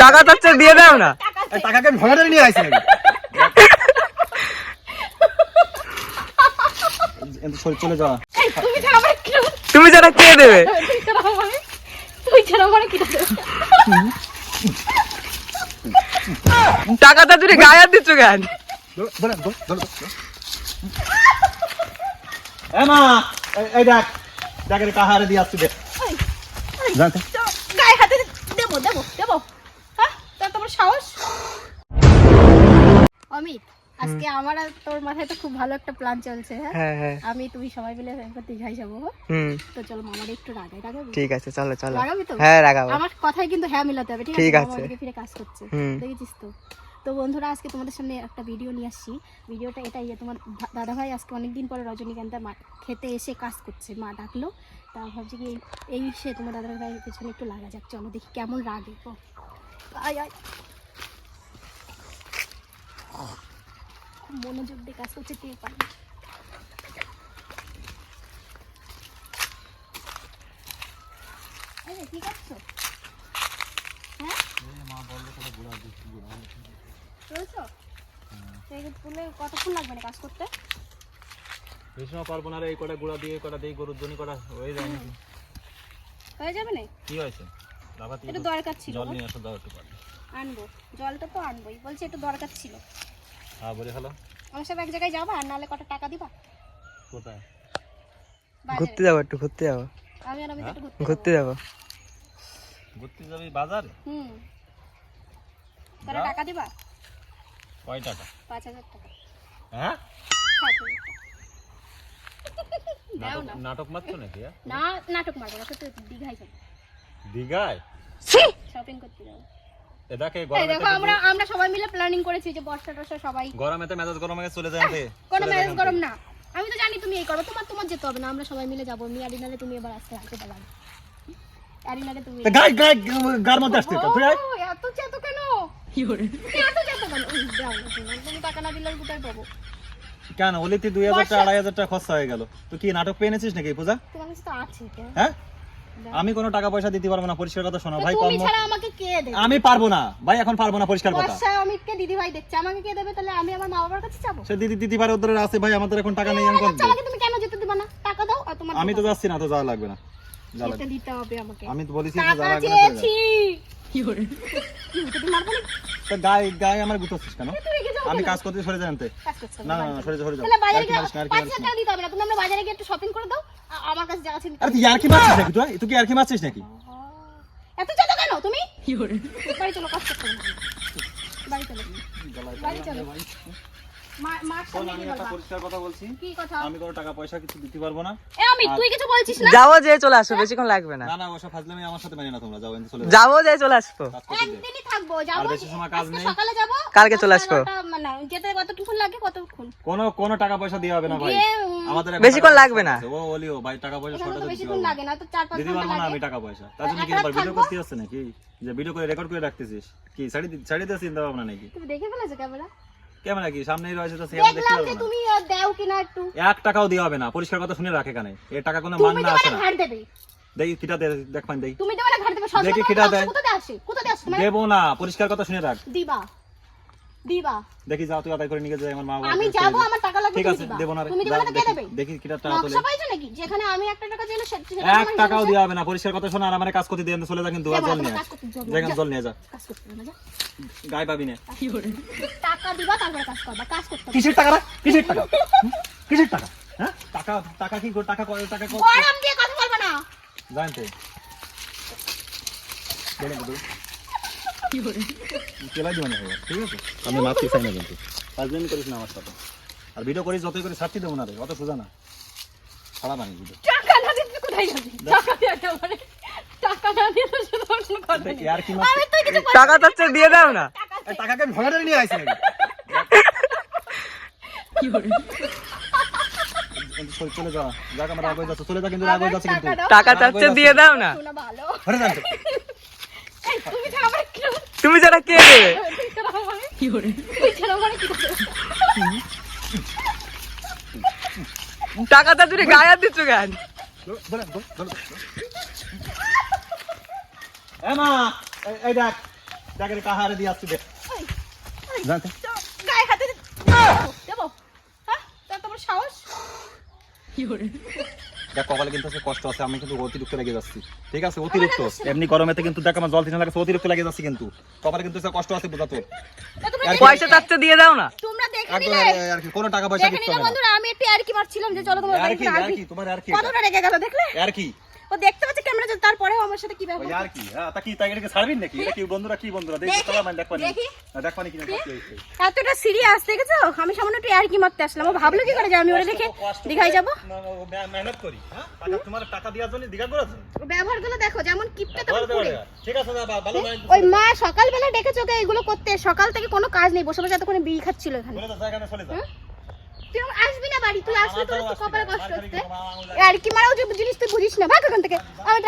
টাকা চাচ্ছে দিয়ে দাও না। এই টাকাকে আমি ভগাটারি নিয়ে আসি সরে চলে যাওয়া তুমি ছাড়া আমার কি দেবে? তুমি যেটা কে দেবে? তুই ছাড়া আমার- তুই কি দেবে? টাকাটা তুমি গায়ে দিচ্ছ কেন? ধরো, ধরো, ধরো, ধরো, ধরো। এ মা এই- দেখ দেখ রে কাহারে দিয়ে আসছি দেখ। গায়ে হাতে দেবো দেবো দেবো। সাহস? অমিত আজকে আমার আর তোর মাথায় তো খুব ভালো একটা প্ল্যান চলছে হ্যাঁ? হ্যাঁ হ্যাঁ। আমি তুমি সবাই মিলে একবার দীঘায় যাব? হুম। তো চলো মামার একটু রাগাই রাগাবি? ঠিক আছে চলো চলো। রাগাবি তো? হ্যাঁ রাগাবো। আমার কথাই কিন্তু হ্যাঁ মিলাতে হবে ঠিক আছে? ফিরে কাজ করছে দেখেছিস তো? তো বন্ধুরা আজকে তোমাদের সামনে একটা ভিডিও নিয়ে আসছি। ভিডিওটা এটাই যে তোমার ভা- দাদাভাই আজকে অনেকদিন পরে রজনীকান্তা মা খেতে এসে কাজ করছে মা ডাকলো। তা ভাবছি কি এই- সে তোমার দাদার ভাইয়ের পেছনে একটু লাগা যাক চলো দেখি কেমন রাগে আয় আয়। মনোযোগ দিয়ে কাজ করছে টের পাই কি করছ? হ্যাঁ? ফুলে কতক্ষণ লাগবে না কাজ করতে? পারব না রে এই কটা গুঁড়া দিয়ে কটা দিয়ে গরুর কটা হয়ে যায় নাকি? হয়ে যাবে না? কি হয়েছে? একটু দরকার ছিল জল নিয়ে আসো দাও একটু পানি আনব। জলটা তো আনবোই। বলছি একটু দরকার ছিল। হ্যাঁ বলে হলো আমার সাথে এক জায়গায় যাবা? আর নাহলে টাকা দিবা? কোথায়? ঘুরতে যাব একটু ঘুরতে যাব। আমি আর আমি একটু ঘুরতে ঘুরতে যাব। যাব। ঘুরতে যাবি বাজারে? হুম। কত টাকা দিবা? কয় টাকা? পাঁচ হাজার টাকা। হ্যাঁ? দাও নাটক না। নাটক মারছো নাকি হ্যাঁ? না নাটক মারবো না সত্যি দীঘায় যাব। দীঘায়? শপিং করতে যাব। এ গরমে দেখো আমরা আমরা সবাই মিলে প্ল্যানিং করেছি যে বর্ষা টর্ষা সবাই। গরমেতে মেজাজ গরমে চলে যায় কোনো ম্যারেজ গরম না। আমি তো জানি তুমি এই করো তোমার তোমার যেতে হবে না আমরা সবাই মিলে যাব। আমি আরিনালে তুমি এবার আসতে আসতে পারবে আরিনালে তুমি গাই গাই গার মধ্যে আসতে ও, তুই এত চেতো কেন? এত চেতো কেন? উম, দাও না তুমি, তুমি টাকা না দিলে কোথায় পাবো। কেন ওলিতে দুই হাজার টাকা আড়াই হাজার টাকা খরচা হয়ে গেল। তুই কি নাটক পেয়ে এনেছিস নাকি পূজা? তোমার কাছে তো আছে হ্যাঁ। আমি কোনো টাকা পয়সা দিতে পারব না পরিষ্কার কথা শোনো ভাই তুমি কম ছাড়া আমাকে কে দেবে? আমি পারব না ভাই এখন পারব না পরিষ্কার কথা। বর্ষা অমিতকে দিদি ভাই দেখছে আমাকে কে দেবে? তাহলে আমি আমার মা বাবার কাছে যাব? সে দিদি দিদি পারে ওদের আছে ভাই আমাদের এখন টাকা নেই আমি আচ্ছা, করব আমাকে তুমি কেন যেতে দিবা না? টাকা দাও আর তোমার আমি তো যাচ্ছি না তো যাওয়া লাগবে না। যেতে দিতে হবে আমাকে। আমি তো বলেছি টাকা যাওয়া লাগবে না কি করে? তুমি মারবো না তো গায়ে গায়ে আমার গুতাচ্ছিস কেন? কি আমি কাজ করতে সরে জানতে না না না সরে যা সরে যা বাজারে গিয়ে মারিস না, আর কি পাঁচ মারিস হাজার না। টাকা দিতে হবে না তুমি আমরা বাজারে গিয়ে একটু শপিং করে দাও। আমার কাছে যা আছে আরে তুই আর কি মারছিস নাকি তুই তুই কি আর কি মারছিস নাকি? এত চেতো কেন তুমি? বাড়ি চলো কাজ করতে বাড়ি চলো। বাড়ি চলো। আমি কোনো টাকা পয়সা কিছু দিতে পারব না। তুই কিছু বলছিস না? যাব যে চলে আসব বেশিক্ষণ লাগবে না। না না ওসব ফাজলামি আমার সাথে মেনে না তোমরা যাও চলে যাও। যে চলে আসব। কাজ করতে দে। একদিনই থাকব যাব বেশি সময় কাজ নেই। সকালে যাব কালকে চলে আসব। মানে যেতে কতক্ষণ লাগে কতক্ষণ? কোনো কোনো টাকা পয়সা দিয়ে হবে না ভাই। আমাদের বেশিক্ষণ লাগবে না। ও বলিও ভাই টাকা পয়সা শর্ট বেশিক্ষণ পারব না। লাগে না তো চার পাঁচ দিতে পারব না আমি টাকা পয়সা। তার জন্য কি ভিডিও? করতে আসছে নাকি? যে ভিডিও করে রেকর্ড করে রাখতেছিস? কি শাড়ি দিয়ে চিন্তা ভাবনা নাকি? তুমি দেখে ফেলেছো ক্যামেরা? কেমন কি সামনেই রয়েছে তো সেখানে দেখতে দেখলাম পারব না। তুমি আহ, দাও কিনা একটু। এক টাকাও দেওয়া হবে না। পরিষ্কার কথা শুনে রাখে এখানে। এর টাকা কোনো মান তুমি না দেবে আসে না। না ঘাট দেবে। দেখি কিটা দে দেখ পান দেই। তুমি তো ঘাট দেবে সব দেখি সময় খিদা দেয়। আসে আসে মানে দেবো না। পরিষ্কার কথা শুনে রাখ। দিবা। দিবা? দেখি যাও তুই আদায় করে নিয়ে যাই আমার মা আমি যাব আমার টাকা লাগবে ঠিক আছে দিবা। না তুমি দিবা না কে দেবে? দেখি কিটা টাকা তোলে। নকশা পাইছো নাকি? যেখানে আমি একটা টাকা চাইলে সে- সেখানে এক টাকাও হিসাব হবে না পরিষ্কার কথা শোনা আর আমার কাজ করতে দিয়ে চলে যা কিন্তু জল নিয়ে যেখানে জল নিয়ে যা। কাজ করতে না, যা। গায়ে পাবি না। টাকা দিবা তারপরে কাজ করবা কাজ করতে কিসের টাকা রে? কিসের টাকা? কিসের টাকা? হ্যাঁ? টাকা টাকা কি কর- টাকা টাকা কত গরম দিয়ে কথা বলবা না। জানতে বলে দেবো কেলা জীবনে হবে ঠিক আছে আমি চাই না কিন্তু। করিস না আমার সাথে। আর ভিডিও করিস যতই করে ছাড়তে দেবো না রে অত সোজা না। খারাপ আনি ভিডিও টাকা না দিতে কোথায় যাবি? টাকা দিয়ে একেবারে টাকা না দিয়ে তো শুধু অন্য কথা কি নেই। আর কি আমি তুই কিছু টাকা চাচ্ছে দিয়ে দাও না। টাকাকে আমি নিয়ে চলে যা। যাক আমার আগে যাচ্ছে চলে যা কিন্তু আগে যাচ্ছে কিন্তু। টাকা। চাচ্ছে দিয়ে দাও না। ভালো। তুমি ছাড়া কি? কে কি? টাকাটা তুমি গায়ে দিচ্ছ মা এই- দেখ কাহারে দিয়ে আসছি দেখ ওই, ওই, গায়ে হাতে দেবো হ্যাঁ তোমার সাহস কপালে কিন্তু কষ্ট আছে আমি কিন্তু অতিরিক্ত লেগে যাচ্ছি। ঠিক আছে? অতিরিক্ত। এমনি গরমেতে কিন্তু দেখ আমার জল তিন লাগে অতিরিক্ত লেগে যাচ্ছে কিন্তু। কপালে কিন্তু কষ্ট আছে বোঝা তোর আর পয়সা চাচ্ছে দিয়ে দাও না। তোমরা দেখে নিলে। আর- কি? কোনো টাকা পয়সা দিতে হবে না। বন্ধুরা আমি একটু আর কি মারছিলাম যে চলো তোমার আর বাড়ি কি থেকে আর আসবি। কি? তোমার আর কি? কতটা রেগে গেল দেখলে? আর কি? ও দেখতে পাচ্ছে ক্যামেরা তারপরেও আমার সাথে কি ব্যবহার আর কি? হ্যাঁ তা কি তাই এটাকে ছাড়বিন নাকি? এটা কি বন্ধুরা কি বন্ধুরা? দেখি মানে না। এতটা সিরিয়াস দেখেছ? আমি সামান্য একটু আর কি মারতে আসলাম। ও ভাবলো কি করে যে আমি ওরা দেখে দীঘায় যাব? না, না, মেহনত করি হ্যাঁ? টাকা তোমার টাকা দেওয়ার জন্য দীঘা করেছ দেখো যেমন কিপটা তেমন। ঠিক আছে দাদা ভালো ওই মা সকালবেলা ডেকেছে ওকে এগুলো করতে সকাল থেকে কোনো কাজ নেই বসে বসে এতক্ষণ বিড়ি খাচ্ছিল এখানে। চলে যা এখানে চলে যা তুই আসবি বাড়ি তুই আসলে তোর কপালে কষ্ট হচ্ছে। আর কি মারাও যে জিনিস তুই বুঝিস না ভাগ এখান থেকে। আমি